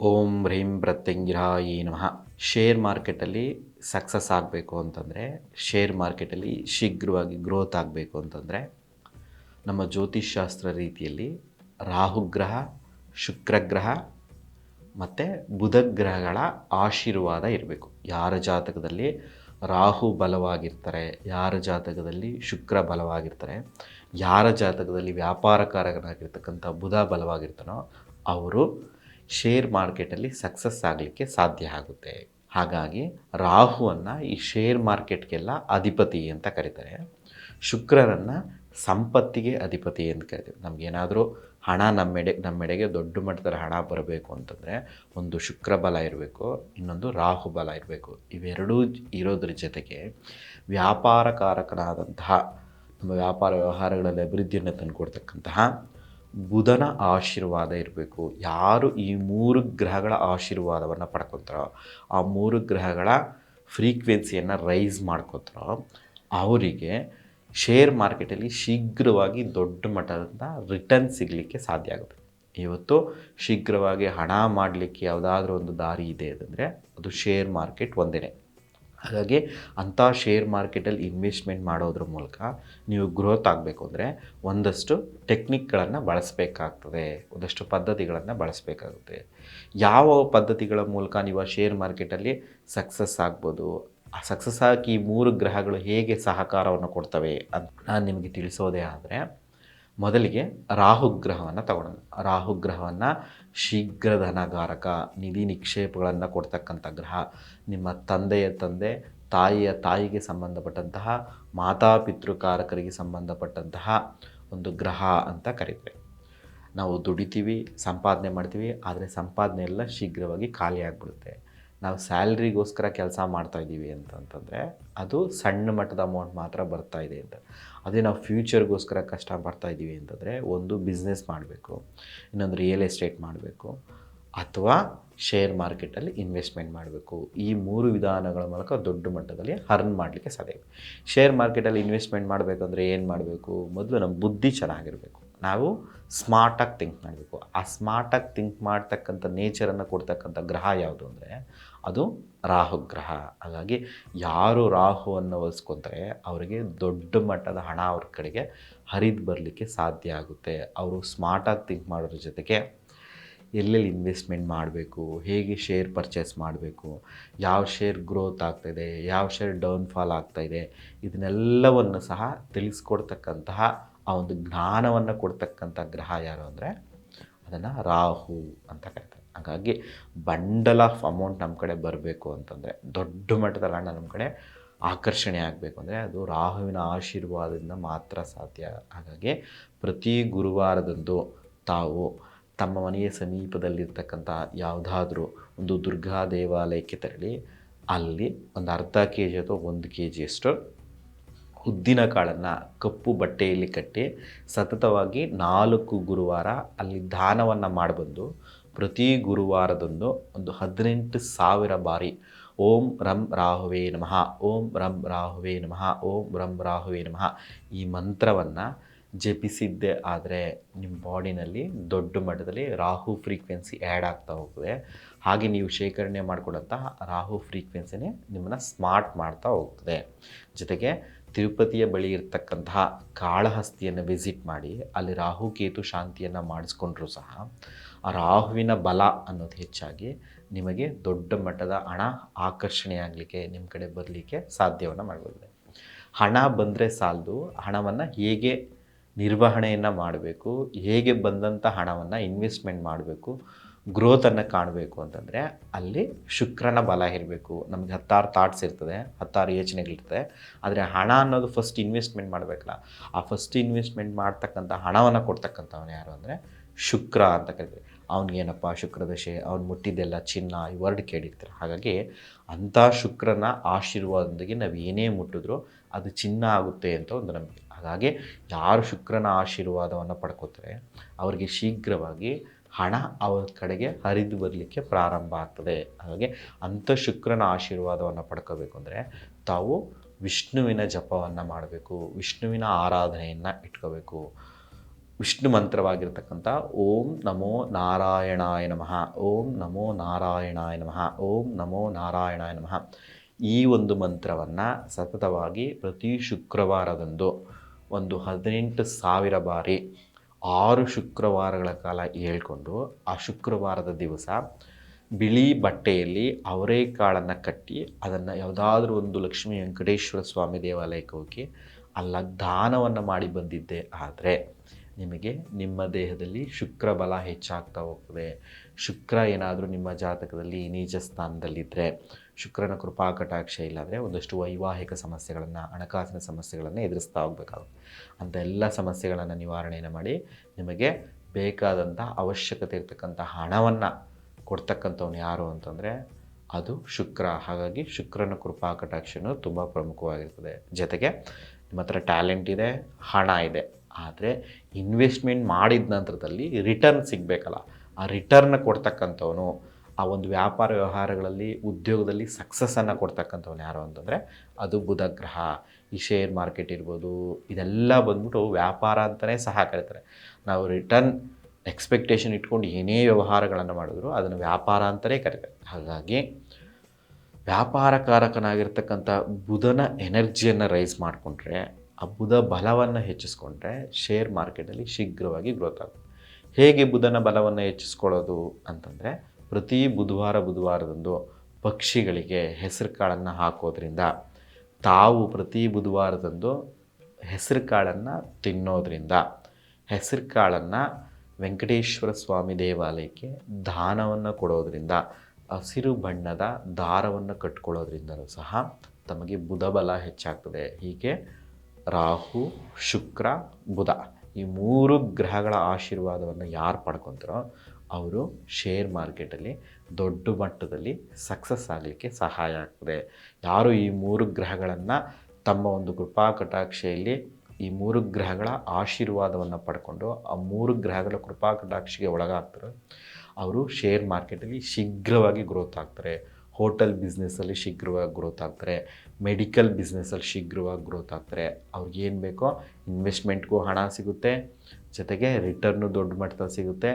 ಓಂ ಹ್ರೀಂ ಪ್ರತ್ಯಂಗಿರಾಯಿ ನಮಃ. ಶೇರ್ ಮಾರ್ಕೆಟಲ್ಲಿ ಸಕ್ಸಸ್ ಆಗಬೇಕು ಅಂತಂದರೆ ಶೇರ್ ಮಾರ್ಕೆಟಲ್ಲಿ ಶೀಘ್ರವಾಗಿ ಗ್ರೋತ್ ಆಗಬೇಕು ಅಂತಂದರೆ, ನಮ್ಮ ಜ್ಯೋತಿಷ್ಶಾಸ್ತ್ರ ರೀತಿಯಲ್ಲಿ ರಾಹುಗ್ರಹ ಶುಕ್ರಗ್ರಹ ಮತ್ತು ಬುಧ ಗ್ರಹಗಳ ಆಶೀರ್ವಾದ ಇರಬೇಕು. ಯಾರ ಜಾತಕದಲ್ಲಿ ರಾಹು ಬಲವಾಗಿರ್ತಾರೆ, ಯಾರ ಜಾತಕದಲ್ಲಿ ಶುಕ್ರ ಬಲವಾಗಿರ್ತಾರೆ, ಯಾರ ಜಾತಕದಲ್ಲಿ ವ್ಯಾಪಾರಕಾರಕನಾಗಿರ್ತಕ್ಕಂಥ ಬುಧ ಬಲವಾಗಿರ್ತಾನೋ, ಅವರು ಶೇರ್ ಮಾರ್ಕೆಟಲ್ಲಿ ಸಕ್ಸಸ್ ಆಗಲಿಕ್ಕೆ ಸಾಧ್ಯ ಆಗುತ್ತೆ. ಹಾಗಾಗಿ ರಾಹುವನ್ನು ಈ ಶೇರ್ ಮಾರ್ಕೆಟ್ಗೆಲ್ಲ ಅಧಿಪತಿ ಅಂತ ಕರೀತಾರೆ. ಶುಕ್ರರನ್ನು ಸಂಪತ್ತಿಗೆ ಅಧಿಪತಿ ಅಂತ ಕರಿತೀವಿ ನಮಗೇನಾದರೂ ಹಣ ನಮ್ಮೆಡೆ, ನಮ್ಮೆಡೆಗೆ ದೊಡ್ಡ ಮಟ್ಟದ ಹಣ ಬರಬೇಕು ಅಂತಂದರೆ ಒಂದು ಶುಕ್ರ ಬಲ ಇರಬೇಕು, ಇನ್ನೊಂದು ರಾಹು ಬಲ ಇರಬೇಕು. ಇವೆರಡೂ ಇರೋದ್ರ ಜೊತೆಗೆ ವ್ಯಾಪಾರಕಾರಕನಾದಂತಹ ನಮ್ಮ ವ್ಯಾಪಾರ ವ್ಯವಹಾರಗಳಲ್ಲಿ ಅಭಿವೃದ್ಧಿಯನ್ನು ತಂದುಕೊಡ್ತಕ್ಕಂತಹ ಬುಧನ ಆಶೀರ್ವಾದ ಇರಬೇಕು. ಯಾರು ಈ ಮೂರು ಗ್ರಹಗಳ ಆಶೀರ್ವಾದವನ್ನು ಪಡ್ಕೊತಾರೋ, ಆ ಮೂರು ಗ್ರಹಗಳ ಫ್ರೀಕ್ವೆನ್ಸಿಯನ್ನು ರೈಸ್ ಮಾಡ್ಕೋತಾರೋ, ಅವರಿಗೆ ಶೇರ್ ಮಾರ್ಕೆಟಲ್ಲಿ ಶೀಘ್ರವಾಗಿ ದೊಡ್ಡ ಮಟ್ಟದ ರಿಟರ್ನ್ ಸಿಗಲಿಕ್ಕೆ ಸಾಧ್ಯ ಆಗುತ್ತೆ. ಇವತ್ತು ಶೀಘ್ರವಾಗಿ ಹಣ ಮಾಡಲಿಕ್ಕೆ ಯಾವುದಾದ್ರೂ ಒಂದು ದಾರಿ ಇದೆ ಅಂದರೆ ಅದು ಶೇರ್ ಮಾರ್ಕೆಟ್ ಒಂದೇ ಹಾಗಾಗಿ ಅಂಥ ಶೇರ್ ಮಾರ್ಕೆಟಲ್ಲಿ ಇನ್ವೆಸ್ಟ್ಮೆಂಟ್ ಮಾಡೋದ್ರ ಮೂಲಕ ನೀವು ಗ್ರೋತ್ ಆಗಬೇಕು ಅಂದರೆ ಒಂದಷ್ಟು ಟೆಕ್ನಿಕ್ಗಳನ್ನು ಬಳಸಬೇಕಾಗ್ತದೆ. ಒಂದಷ್ಟು ಪದ್ಧತಿಗಳನ್ನು ಬಳಸಬೇಕಾಗುತ್ತೆ. ಯಾವ ಪದ್ಧತಿಗಳ ಮೂಲಕ ನೀವು ಆ ಶೇರ್ ಮಾರ್ಕೆಟಲ್ಲಿ ಸಕ್ಸಸ್ ಆಗ್ಬೋದು? ಆ ಸಕ್ಸಸ್ ಆಗಿ ಈ ಮೂರು ಗ್ರಹಗಳು ಹೇಗೆ ಸಹಕಾರವನ್ನು ಕೊಡ್ತವೆ ಅಂತ ನಾನು ನಿಮಗೆ ತಿಳಿಸೋದೇ ಆದರೆ ಮೊದಲಿಗೆ ರಾಹುಗ್ರಹವನ್ನು ತಗೊಳ್ಳೋಣ ರಾಹುಗ್ರಹವನ್ನು ಶೀಘ್ರ ಧನಗಾರಕ ನಿಧಿ ನಿಕ್ಷೇಪಗಳನ್ನು ಕೊಡ್ತಕ್ಕಂಥ ಗ್ರಹ, ನಿಮ್ಮ ತಂದೆಯ ತಂದೆ, ತಾಯಿಯ ತಾಯಿಗೆ ಸಂಬಂಧಪಟ್ಟಂತಹ ಮಾತಾಪಿತೃಕಾರಕರಿಗೆ ಸಂಬಂಧಪಟ್ಟಂತಹ ಒಂದು ಗ್ರಹ ಅಂತ ಕರಿತೇವೆ. ನಾವು ದುಡಿತೀವಿ, ಸಂಪಾದನೆ ಮಾಡ್ತೀವಿ, ಆದರೆ ಸಂಪಾದನೆ ಎಲ್ಲ ಶೀಘ್ರವಾಗಿ ಖಾಲಿ ಆಗಿಬಿಡುತ್ತೆ ನಾವು ಸ್ಯಾಲ್ರಿಗೋಸ್ಕರ ಕೆಲಸ ಮಾಡ್ತಾಯಿದ್ದೀವಿ ಅಂತಂತಂದರೆ ಅದು ಸಣ್ಣ ಮಟ್ಟದ ಅಮೌಂಟ್ ಮಾತ್ರ ಬರ್ತಾ ಇದೆ ಅಂತ. ಅದೇ ನಾವು ಫ್ಯೂಚರ್ಗೋಸ್ಕರ ಕಷ್ಟ ಪಡ್ತಾಯಿದ್ದೀವಿ ಅಂತಂದರೆ ಒಂದು ಬಿಸ್ನೆಸ್ ಮಾಡಬೇಕು, ಇನ್ನೊಂದು ರಿಯಲ್ ಎಸ್ಟೇಟ್ ಮಾಡಬೇಕು, ಅಥವಾ ಶೇರ್ ಮಾರ್ಕೆಟಲ್ಲಿ ಇನ್ವೆಸ್ಟ್ಮೆಂಟ್ ಮಾಡಬೇಕು. ಈ ಮೂರು ವಿಧಾನಗಳ ಮೂಲಕ ದೊಡ್ಡ ಮಟ್ಟದಲ್ಲಿ ಅರ್ನ್ ಮಾಡಲಿಕ್ಕೆ ಸಾಧ್ಯ ಶೇರ್ ಮಾರ್ಕೆಟಲ್ಲಿ ಇನ್ವೆಸ್ಟ್ಮೆಂಟ್ ಮಾಡಬೇಕಂದ್ರೆ ಏನು ಮಾಡಬೇಕು? ಮೊದಲು ನಮ್ಮ ಬುದ್ಧಿ ಚೆನ್ನಾಗಿರಬೇಕು. ನಾವು ಸ್ಮಾರ್ಟಾಗಿ ಥಿಂಕ್ ಮಾಡಬೇಕು. ಆ ಸ್ಮಾರ್ಟಾಗಿ ಥಿಂಕ್ ಮಾಡ್ತಕ್ಕಂಥ ನೇಚರನ್ನು ಕೊಡ್ತಕ್ಕಂಥ ಗ್ರಹ ಯಾವುದು ಅಂದರೆ ಅದು ರಾಹು ಗ್ರಹ ಹಾಗಾಗಿ ಯಾರು ರಾಹುವನ್ನು ಒಲಿಸ್ಕೊತಾರೆ ಅವರಿಗೆ ದೊಡ್ಡ ಮಟ್ಟದ ಹಣ ಅವ್ರ ಕಡೆಗೆ ಹರಿದು ಬರಲಿಕ್ಕೆ ಸಾಧ್ಯ ಆಗುತ್ತೆ. ಅವರು ಸ್ಮಾರ್ಟಾಗಿ ಥಿಂಕ್ ಮಾಡೋದ್ರ ಜೊತೆಗೆ ಎಲ್ಲೆಲ್ಲಿ ಇನ್ವೆಸ್ಟ್ಮೆಂಟ್ ಮಾಡಬೇಕು, ಹೇಗೆ ಶೇರ್ ಪರ್ಚೇಸ್ ಮಾಡಬೇಕು, ಯಾವ ಶೇರ್ ಗ್ರೋತ್ ಆಗ್ತಾಯಿದೆ ಯಾವ ಶೇರ್ ಡೌನ್ಫಾಲ್ ಆಗ್ತಾಯಿದೆ ಇದನ್ನೆಲ್ಲವನ್ನು ಸಹ ತಿಳಿಸ್ಕೊಡ್ತಕ್ಕಂತಹ ಆ ಒಂದು ಜ್ಞಾನವನ್ನು ಕೊಡ್ತಕ್ಕಂಥ ಗ್ರಹ ಯಾರು ಅಂದರೆ ಅದನ್ನು ರಾಹು ಅಂತ ಕರೀತಾರೆ. ಹಾಗಾಗಿ ಬಂಡಲ್ ಆಫ್ ಅಮೌಂಟ್ ನಮ್ಮ ಕಡೆ ಬರಬೇಕು ಅಂತಂದರೆ ದೊಡ್ಡ ಮಟ್ಟದ ಹಣ ನಮ್ಮ ಕಡೆ ಆಕರ್ಷಣೆ ಆಗಬೇಕು ಅಂದರೆ ಅದು ರಾಹುವಿನ ಆಶೀರ್ವಾದದಿಂದ ಮಾತ್ರ ಸಾಧ್ಯ. ಹಾಗಾಗಿ ಪ್ರತಿ ಗುರುವಾರದಂದು ತಾವು ತಮ್ಮ ಮನೆಯ ಸಮೀಪದಲ್ಲಿರ್ತಕ್ಕಂಥ ಯಾವುದಾದ್ರೂ ಒಂದು ದುರ್ಗಾ ದೇವಾಲಯಕ್ಕೆ ತೆರಳಿ ಅಲ್ಲಿ ಒಂದು ಅರ್ಧ ಕೆ ಜಿ ಅಥವಾ ಒಂದು ಕೆ ಜಿಯಷ್ಟು ಉದ್ದಿನ ಕಾಳನ್ನು ಕಪ್ಪು ಬಟ್ಟೆಯಲ್ಲಿ ಕಟ್ಟಿ ಸತತವಾಗಿ ನಾಲ್ಕು ಗುರುವಾರ ಅಲ್ಲಿ ದಾನವನ್ನು ಮಾಡಿಬಂದು ಪ್ರತಿ ಗುರುವಾರದಂದು ಒಂದು ಹದಿನೆಂಟು ಸಾವಿರ ಬಾರಿ ಓಂ ರಂ ರಾಹುವೇ ನಮಃ, ಓಂ ರಂ ರಾಹುವೇ ನಮಃ, ಓಂ ರಂ ರಾಹುವೇ ನಮಃ ಈ ಮಂತ್ರವನ್ನು ಜಪಿಸಿದ್ದೆ. ಆದರೆ ನಿಮ್ಮ ಬಾಡಿನಲ್ಲಿ ದೊಡ್ಡ ಮಟ್ಟದಲ್ಲಿ ರಾಹು ಫ್ರೀಕ್ವೆನ್ಸಿ ಆ್ಯಡ್ ಆಗ್ತಾ ಹೋಗ್ತದೆ. ಹಾಗೆ ನೀವು ಶೇಖರಣೆ ಮಾಡಿಕೊಡಂತಹ ರಾಹು ಫ್ರೀಕ್ವೆನ್ಸಿನೇ ನಿಮ್ಮನ್ನು ಸ್ಮಾರ್ಟ್ ಮಾಡ್ತಾ ಹೋಗ್ತದೆ. ಜೊತೆಗೆ ತಿರುಪತಿಯ ಬಳಿ ಇರತಕ್ಕಂತಹ ಕಾಳಹಸ್ತಿಯನ್ನು ವಿಸಿಟ್ ಮಾಡಿ, ಅಲ್ಲಿ ರಾಹು ಕೇತು ಶಾಂತಿಯನ್ನು ಮಾಡಿಸ್ಕೊಂಡ್ರೂ ಸಹ, ಆ ರಾಹುವಿನ ಬಲ ಅನ್ನೋದು ಹೆಚ್ಚಾಗಿ ನಿಮಗೆ ದೊಡ್ಡ ಮಟ್ಟದ ಹಣ ಆಕರ್ಷಣೆಯಾಗಲಿಕ್ಕೆ ನಿಮ್ಮ ಕಡೆ ಬರಲಿಕ್ಕೆ ಸಾಧ್ಯವನ್ನು ಮಾಡಬಹುದು ಹಣ ಬಂದರೆ ಸಾಲದು, ಹಣವನ್ನು ಹೇಗೆ ನಿರ್ವಹಣೆಯನ್ನು ಮಾಡಬೇಕು, ಹೇಗೆ ಬಂದಂಥ ಹಣವನ್ನು ಇನ್ವೆಸ್ಟ್ಮೆಂಟ್ ಮಾಡಬೇಕು ಗ್ರೋತನ್ನು ಕಾಣಬೇಕು ಅಂತಂದರೆ ಅಲ್ಲಿ ಶುಕ್ರನ ಬಲ ಇರಬೇಕು. ನಮಗೆ ಹತ್ತಾರು ಥಾಟ್ಸ್ ಇರ್ತದೆ, ಹತ್ತಾರು ಯೋಚನೆಗಳಿರ್ತದೆ. ಆದರೆ ಹಣ ಅನ್ನೋದು ಫಸ್ಟ್ ಇನ್ವೆಸ್ಟ್ಮೆಂಟ್ ಮಾಡಬೇಕಲ್ಲ, ಆ ಫಸ್ಟ್ ಇನ್ವೆಸ್ಟ್ಮೆಂಟ್ ಮಾಡ್ತಕ್ಕಂಥ ಹಣವನ್ನು ಕೊಡ್ತಕ್ಕಂಥವನು ಯಾರು ಅಂದರೆ ಶುಕ್ರ ಅಂತ ಕರಿತೀವಿ. ಅವನಿಗೇನಪ್ಪ ಶುಕ್ರದಶೆ ಅವ್ನು ಮುಟ್ಟಿದ್ದೆಲ್ಲ ಚಿನ್ನ, ಈ ವರ್ಡ್ ಕೇಳಿರ್ತಾರೆ. ಹಾಗಾಗಿ ಅಂಥ ಶುಕ್ರನ ಆಶೀರ್ವಾದದೊಂದಿಗೆ ನಾವು ಏನೇ ಮುಟ್ಟಿದ್ರೂ ಅದು ಚಿನ್ನ ಆಗುತ್ತೆ ಅಂತ ಒಂದು ನಂಬಿಕೆ. ಹಾಗಾಗಿ ಯಾರು ಶುಕ್ರನ ಆಶೀರ್ವಾದವನ್ನು ಪಡ್ಕೋತಾರೆ, ಅವರಿಗೆ ಶೀಘ್ರವಾಗಿ ಹಣ ಅವರ ಕಡೆಗೆ ಹರಿದು ಬರಲಿಕ್ಕೆ ಪ್ರಾರಂಭ ಆಗ್ತದೆ. ಹಾಗೆ ಅಂಥ ಶುಕ್ರನ ಆಶೀರ್ವಾದವನ್ನು ಪಡ್ಕೋಬೇಕು ಅಂದರೆ ತಾವು ವಿಷ್ಣುವಿನ ಜಪವನ್ನು ಮಾಡಬೇಕು, ವಿಷ್ಣುವಿನ ಆರಾಧನೆಯನ್ನು ಇಟ್ಕೋಬೇಕು. ವಿಷ್ಣು ಮಂತ್ರವಾಗಿರ್ತಕ್ಕಂಥ ಓಂ ನಮೋ ನಾರಾಯಣಾಯ ನಮಃ, ಓಂ ನಮೋ ನಾರಾಯಣಾಯ ನಮಃ, ಓಂ ನಮೋ ನಾರಾಯಣಾಯ ನಮಃ. ಈ ಒಂದು ಮಂತ್ರವನ್ನು ಸತತವಾಗಿ ಪ್ರತಿ ಶುಕ್ರವಾರದಂದು ಒಂದು ಹದಿನೆಂಟು ಸಾವಿರ ಬಾರಿ ಆರು ಶುಕ್ರವಾರಗಳ ಕಾಲ ಹೇಳ್ಕೊಂಡು ಆ ಶುಕ್ರವಾರದ ದಿವಸ ಬಿಳಿ ಬಟ್ಟೆಯಲ್ಲಿ ಅವರೇಕಾಳನ್ನು ಕಟ್ಟಿ ಅದನ್ನು ಯಾವುದಾದ್ರೂ ಒಂದು ಲಕ್ಷ್ಮೀ ವೆಂಕಟೇಶ್ವರ ಸ್ವಾಮಿ ದೇವಾಲಯಕ್ಕೆ ಹೋಗಿ ಅಲ್ಲ ದಾನವನ್ನು ಮಾಡಿ ಬಂದಿದ್ದೆ ಆದರೆ ನಿಮಗೆ ನಿಮ್ಮ ದೇಹದಲ್ಲಿ ಶುಕ್ರ ಬಲ ಹೆಚ್ಚಾಗ್ತಾ ಹೋಗ್ತದೆ. ಶುಕ್ರ ಏನಾದರೂ ನಿಮ್ಮ ಜಾತಕದಲ್ಲಿ ನೀಚ ಸ್ಥಾನದಲ್ಲಿದ್ದರೆ ಶುಕ್ರನ ಕೃಪಾ ಕಟಾಕ್ಷ ಇಲ್ಲಾಂದರೆ ಒಂದಷ್ಟು ವೈವಾಹಿಕ ಸಮಸ್ಯೆಗಳನ್ನು, ಹಣಕಾಸಿನ ಸಮಸ್ಯೆಗಳನ್ನು ಎದುರಿಸ್ತಾ ಹೋಗ್ಬೇಕಾಗುತ್ತೆ. ಅಂಥ ಎಲ್ಲ ಸಮಸ್ಯೆಗಳನ್ನು ನಿವಾರಣೆಯನ್ನು ಮಾಡಿ ನಿಮಗೆ ಬೇಕಾದಂಥ ಅವಶ್ಯಕತೆ ಇರತಕ್ಕಂಥ ಹಣವನ್ನು ಕೊಡ್ತಕ್ಕಂಥವ್ನು ಯಾರು ಅಂತಂದರೆ ಅದು ಶುಕ್ರ. ಹಾಗಾಗಿ ಶುಕ್ರನ ಕೃಪಾ ಕಟಾಕ್ಷನು ತುಂಬ ಪ್ರಮುಖವಾಗಿರ್ತದೆ. ಜೊತೆಗೆ ನಿಮ್ಮ ಹತ್ರ ಟ್ಯಾಲೆಂಟ್ ಇದೆ, ಹಣ ಇದೆ. ಆದರೆ ಇನ್ವೆಸ್ಟ್ಮೆಂಟ್ ಮಾಡಿದ ನಂತರದಲ್ಲಿ ರಿಟರ್ನ್ ಸಿಗಬೇಕಲ್ಲ. ಆ ರಿಟರ್ನ್ ಕೊಡ್ತಕ್ಕಂಥವನು, ಆ ಒಂದು ವ್ಯಾಪಾರ ವ್ಯವಹಾರಗಳಲ್ಲಿ, ಉದ್ಯೋಗದಲ್ಲಿ ಸಕ್ಸಸ್ಸನ್ನು ಕೊಡ್ತಕ್ಕಂಥವ್ನು ಯಾರು ಅಂತಂದರೆ ಅದು ಬುಧ ಗ್ರಹ ಈ ಶೇರ್ ಮಾರ್ಕೆಟ್ ಇರ್ಬೋದು, ಇದೆಲ್ಲ ಬಂದ್ಬಿಟ್ಟು ವ್ಯಾಪಾರ ಅಂತಲೇ ಸಹ ಕರೀತಾರೆ. ನಾವು ರಿಟರ್ನ್ ಎಕ್ಸ್ಪೆಕ್ಟೇಷನ್ ಇಟ್ಕೊಂಡು ಏನೇ ವ್ಯವಹಾರಗಳನ್ನು ಮಾಡಿದ್ರು ಅದನ್ನು ವ್ಯಾಪಾರ ಅಂತಲೇ ಕರೀತಾರೆ. ಹಾಗಾಗಿ ವ್ಯಾಪಾರಕಾರಕನಾಗಿರ್ತಕ್ಕಂಥ ಬುಧನ ಎನರ್ಜಿಯನ್ನು ರೈಸ್ ಮಾಡಿಕೊಂಡ್ರೆ ಆ ಬುಧ ಬಲವನ್ನು ಹೆಚ್ಚಿಸ್ಕೊಂಡ್ರೆ ಶೇರ್ ಮಾರ್ಕೆಟಲ್ಲಿ ಶೀಘ್ರವಾಗಿ ಗ್ರೋತ್ ಆಗುತ್ತೆ. ಹೇಗೆ ಬುಧನ ಬಲವನ್ನು ಹೆಚ್ಚಿಸ್ಕೊಳ್ಳೋದು ಅಂತಂದರೆ, ಪ್ರತಿ ಬುಧವಾರ ಬುಧವಾರದಂದು ಪಕ್ಷಿಗಳಿಗೆ ಹೆಸರು ಕಾಳನ್ನು ಹಾಕೋದ್ರಿಂದ, ತಾವು ಪ್ರತಿ ಬುಧವಾರದಂದು ಹೆಸರು ಕಾಳನ್ನು ತಿನ್ನೋದ್ರಿಂದ, ಹೆಸರು ಕಾಳನ್ನು ವೆಂಕಟೇಶ್ವರ ಸ್ವಾಮಿ ದೇವಾಲಯಕ್ಕೆ ದಾನವನ್ನು ಕೊಡೋದ್ರಿಂದ, ಹಸಿರು ಬಣ್ಣದ ದಾರವನ್ನು ಕಟ್ಕೊಳ್ಳೋದ್ರಿಂದಲೂ ಸಹ ತಮಗೆ ಬುಧಬಲ ಹೆಚ್ಚಾಗ್ತದೆ. ಹೀಗೆ ರಾಹು, ಶುಕ್ರ, ಬುಧ ಈ ಮೂರು ಗ್ರಹಗಳ ಆಶೀರ್ವಾದವನ್ನು ಯಾರು ಪಡ್ಕೊತಾರೋ ಅವರು ಶೇರ್ ಮಾರ್ಕೆಟಲ್ಲಿ ದೊಡ್ಡ ಮಟ್ಟದಲ್ಲಿ ಸಕ್ಸಸ್ ಆಗಲಿಕ್ಕೆ ಸಹಾಯ ಆಗ್ತದೆ. ಯಾರು ಈ ಮೂರು ಗ್ರಹಗಳನ್ನು ತಮ್ಮ ಒಂದು ಕೃಪಾ ಕಟಾಕ್ಷೆಯಲ್ಲಿ ಈ ಮೂರು ಗ್ರಹಗಳ ಆಶೀರ್ವಾದವನ್ನು ಪಡ್ಕೊಂಡು ಆ ಮೂರು ಗ್ರಹಗಳ ಕೃಪಾ ಕಟಾಕ್ಷಿಗೆ ಒಳಗಾಗ್ತಾರೆ, ಅವರು ಶೇರ್ ಮಾರ್ಕೆಟಲ್ಲಿ ಶೀಘ್ರವಾಗಿ ಗ್ರೋತ್ ಆಗ್ತಾರೆ. ಹೋಟೆಲ್ ಬಿಸ್ನೆಸ್ಸಲ್ಲಿ ಶೀಘ್ರವಾಗಿ ಗ್ರೋತ್ ಆಗ್ತಾರೆ. ಮೆಡಿಕಲ್ ಬಿಸ್ನೆಸ್ಸಲ್ಲಿ ಶೀಘ್ರವಾಗಿ ಗ್ರೋತ್ ಆಗ್ತಾರೆ. ಅವ್ರಿಗೆ ಏನು ಬೇಕೋ ಇನ್ವೆಸ್ಟ್ಮೆಂಟ್ಗೂ ಹಣ ಸಿಗುತ್ತೆ. ಜೊತೆಗೆ ರಿಟರ್ನು ದೊಡ್ಡ ಮಟ್ಟದಲ್ಲಿ ಸಿಗುತ್ತೆ.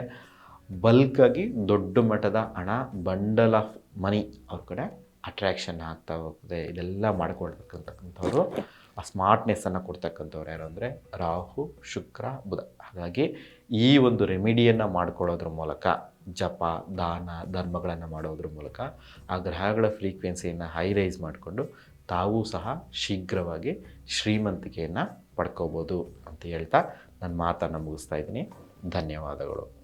ಬಲ್ಕಾಗಿ ದೊಡ್ಡ ಮಟ್ಟದ ಹಣ ಬಂಡಲ್ ಆಫ್ ಮನಿ ಅವ್ರ ಕಡೆ ಅಟ್ರ್ಯಾಕ್ಷನ್ ಆಗ್ತಾ ಹೋಗ್ತದೆ. ಇದೆಲ್ಲ ಮಾಡ್ಕೊಳ್ತಕ್ಕಂಥವ್ರು ಆ ಸ್ಮಾರ್ಟ್ನೆಸ್ಸನ್ನು ಕೊಡ್ತಕ್ಕಂಥವ್ರು ಯಾರು ಅಂದರೆ ರಾಹು, ಶುಕ್ರ, ಬುಧ. ಹಾಗಾಗಿ ಈ ಒಂದು ರೆಮಿಡಿಯನ್ನು ಮಾಡ್ಕೊಳ್ಳೋದ್ರ ಮೂಲಕ ಜಪ, ದಾನ, ಧರ್ಮಗಳನ್ನು ಮಾಡೋದ್ರ ಮೂಲಕ ಆ ಗ್ರಹಗಳ ಫ್ರೀಕ್ವೆನ್ಸಿಯನ್ನು ಹೈ ರೈಸ್ ಮಾಡಿಕೊಂಡು ತಾವೂ ಸಹ ಶೀಘ್ರವಾಗಿ ಶ್ರೀಮಂತಿಕೆಯನ್ನು ಪಡ್ಕೋಬೋದು ಅಂತ ಹೇಳ್ತಾ ನನ್ನ ಮಾತನ್ನು ಮುಗಿಸ್ತಾ ಇದ್ದೀನಿ. ಧನ್ಯವಾದಗಳು.